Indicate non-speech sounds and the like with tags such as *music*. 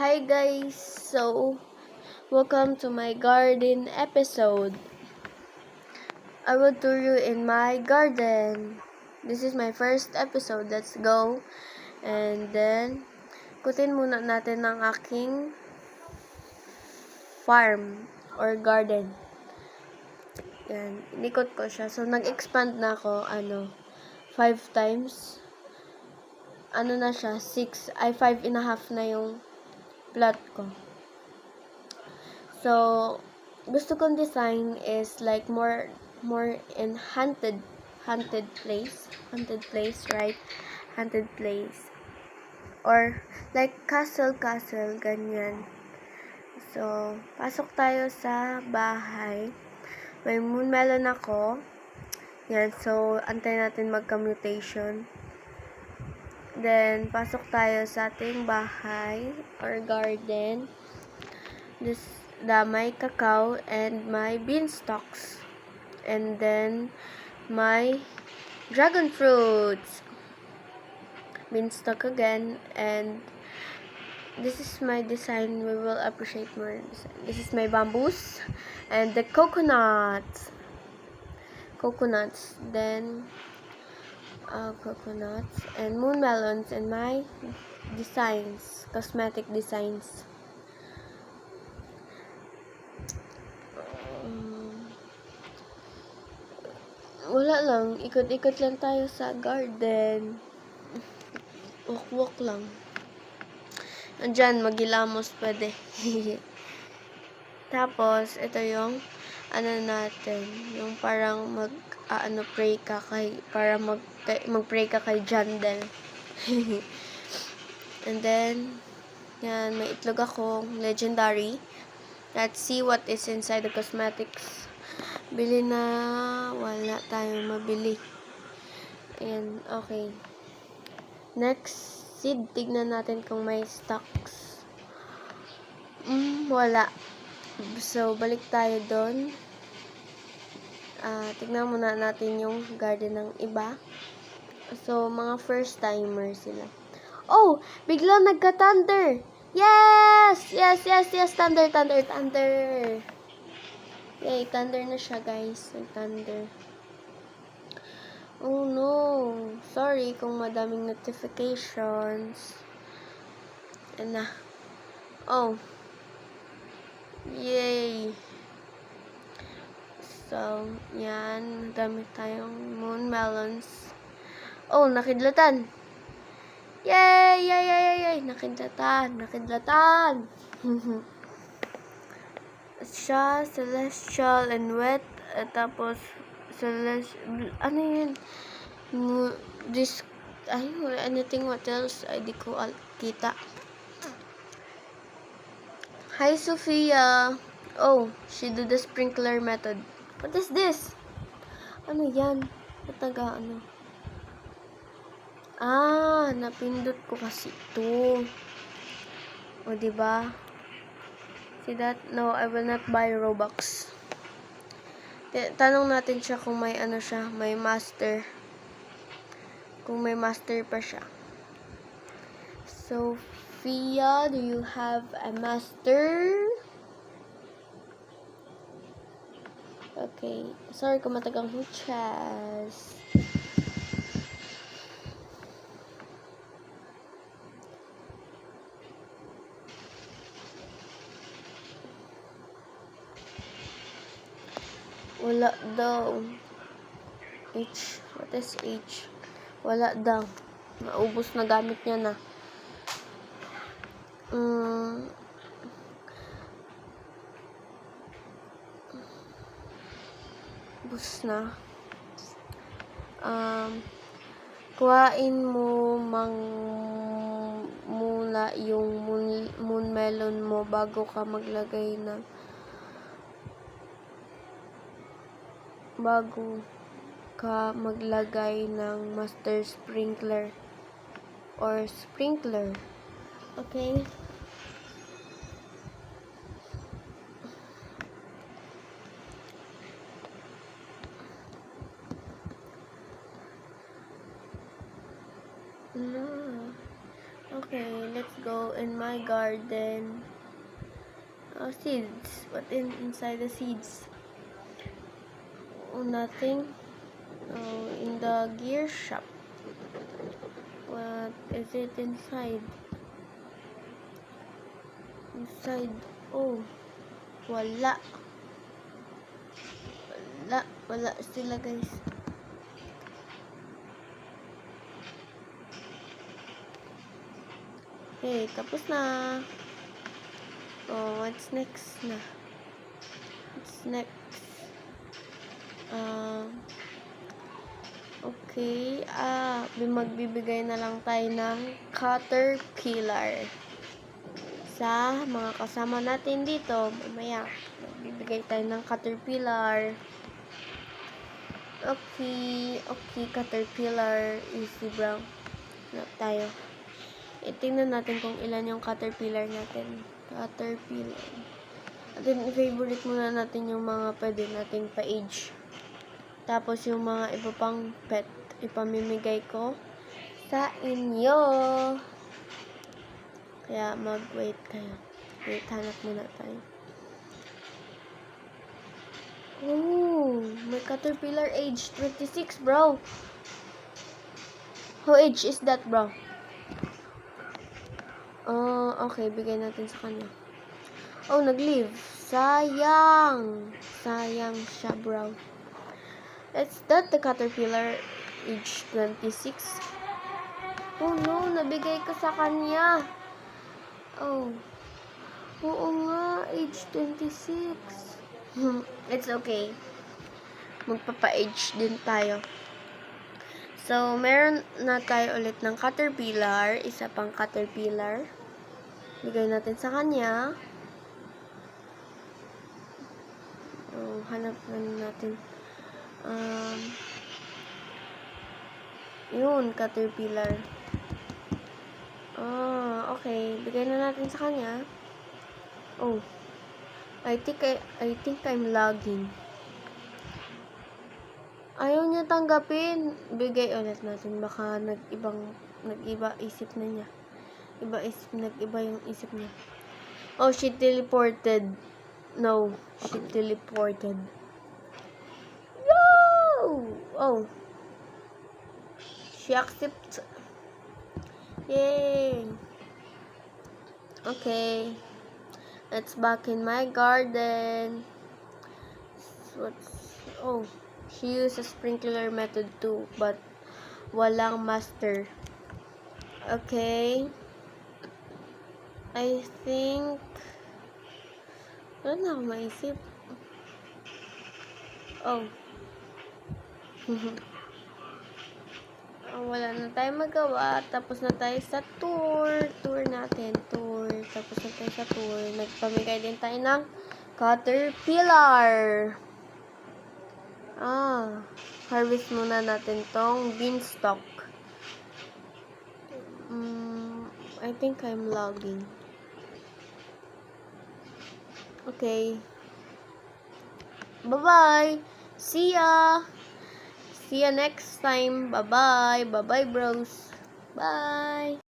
Hi guys, so welcome to my garden episode. I will tour you in my garden. This is my first episode. Let's go. And then, kutin muna natin ang aking farm or garden. Yan, inikot ko siya. So, nag-expand na ako, ano, five times. Ano na siya, six, ay five and a half na yung plot ko. So, gusto kong design is like more more in haunted haunted place, haunted place, right? Haunted place. Or like castle castle ganyan. So, pasok tayo sa bahay. May moon melon ako. Yan, so antay natin magka-mutation. Then, pasok tayo sa ating bahay or garden. This, the my cacao and my beanstalks. And then, my dragon fruits. Beanstalk again. And, this is my design. We will appreciate more. This is my bamboos. And the coconuts. Coconuts. Then, uh, coconuts and moon melons and my designs, cosmetic designs. Um, wala lang, ikot-ikot lang tayo sa garden. Walk-walk lang. Andyan, magilamos pwede. *laughs* Tapos, ito yung ano natin, yung parang mag ah, ano pray ka kay para mag kay, mag-pray ka kay Jandel. *laughs* And then yan, may itlog ako, legendary. Let's see what is inside the cosmetics. Bili na wala tayong mabili. Ayan, okay. Next seed, tignan natin kung may stocks. Mm, wala. So, balik tayo doon. Ah, tignan muna natin yung garden ng iba. So, mga first timer sila. Oh, biglang nagka-thunder. Yes! Yes, yes, yes, thunder, thunder, thunder. Yay, thunder na siya, guys. Nag-thunder. Oh no. Sorry kung madaming notifications. Yan na. Oh. Yay. So, yan. Dami tayong moon melons. Oh, nakidlatan. Yay! Yay! Yay! Yay! Yay! Nakidlatan! Nakidlatan! *laughs* siya, celestial and wet. At tapos, celestial, ano yun? This, ay, anything what else? Ay, di ko kita. Hi, Sophia. Oh, she do the sprinkler method. What is this? Ano yan? Naga, ano? Ah, napindot ko kasi ito. O, di ba? See that? No, I will not buy Robux. Tanong natin siya kung may ano siya, may master. Kung may master pa siya. Sophia, do you have a master? Okay. Sorry kung matagang huchas. Wala daw. H. What is H? Wala daw. Naubos na gamit niya na. Mm. Ubus na. Um, kuhain mo mang muna yung moon, moon melon mo bago ka maglagay ng bago ka maglagay ng master sprinkler or sprinkler. Okay? No. Okay, let's go. In my garden, uh, seeds. What in inside the seeds? Oh, nothing. Oh, in the gear shop. What is it inside? Inside. Oh, wala. Wala. Wala sila guys. Okay, tapos na. Oh, what's next na? What's next? Um, okay, ah, bi- magbibigay na lang tayo ng caterpillar sa mga kasama natin dito. Mamaya, magbibigay tayo ng caterpillar. Okay, okay, caterpillar. Easy brown. Hanap tayo. Itingnan natin kung ilan yung caterpillar natin. Caterpillar. At then, favorite muna natin yung mga pwede nating pa-age. Tapos, yung mga iba pang pet, ipamimigay ko sa inyo. Kaya, mag-wait kayo. Wait, hanap muna tayo. Oh, may caterpillar age 26, bro. How age is that, bro? Ah, okay. Bigay natin sa kanya. Oh, nag-leave. Sayang. Sayang siya, bro. Is that the caterpillar age 26? Oh, no. Nabigay ko sa kanya. Oh. Oo nga. Age 26. *laughs* It's okay. Magpapa-age din tayo. So, meron na tayo ulit ng caterpillar. Isa pang caterpillar. Bigay natin sa kanya. Oh, hanap na natin. Um, yun, caterpillar. Ah, okay. Bigay na natin sa kanya. Oh. I think I, I think I'm lagging. Niya tanggapin. Bigay ulit natin. Baka nag-ibang, nag-iba isip na niya. Iba isip, nag-iba yung isip niya. Oh, she teleported. No, she teleported. Yo! Oh. She accepts. Yay! Okay. Let's back in my garden. What's oh, she uses sprinkler method too, but walang master. Okay. I think wala na akong maisip. Oh. Ah, *laughs* wala na tayo magawa. Tapos na tayo sa tour. Tour natin. Tour. Tapos na tayo sa tour. Nagpamigay din tayo ng caterpillar. Ah. Harvest muna natin tong beanstalk. Mm, I think I'm logging. Okay. Bye-bye. See ya. See ya next time. Bye-bye. Bye-bye, bros. Bye.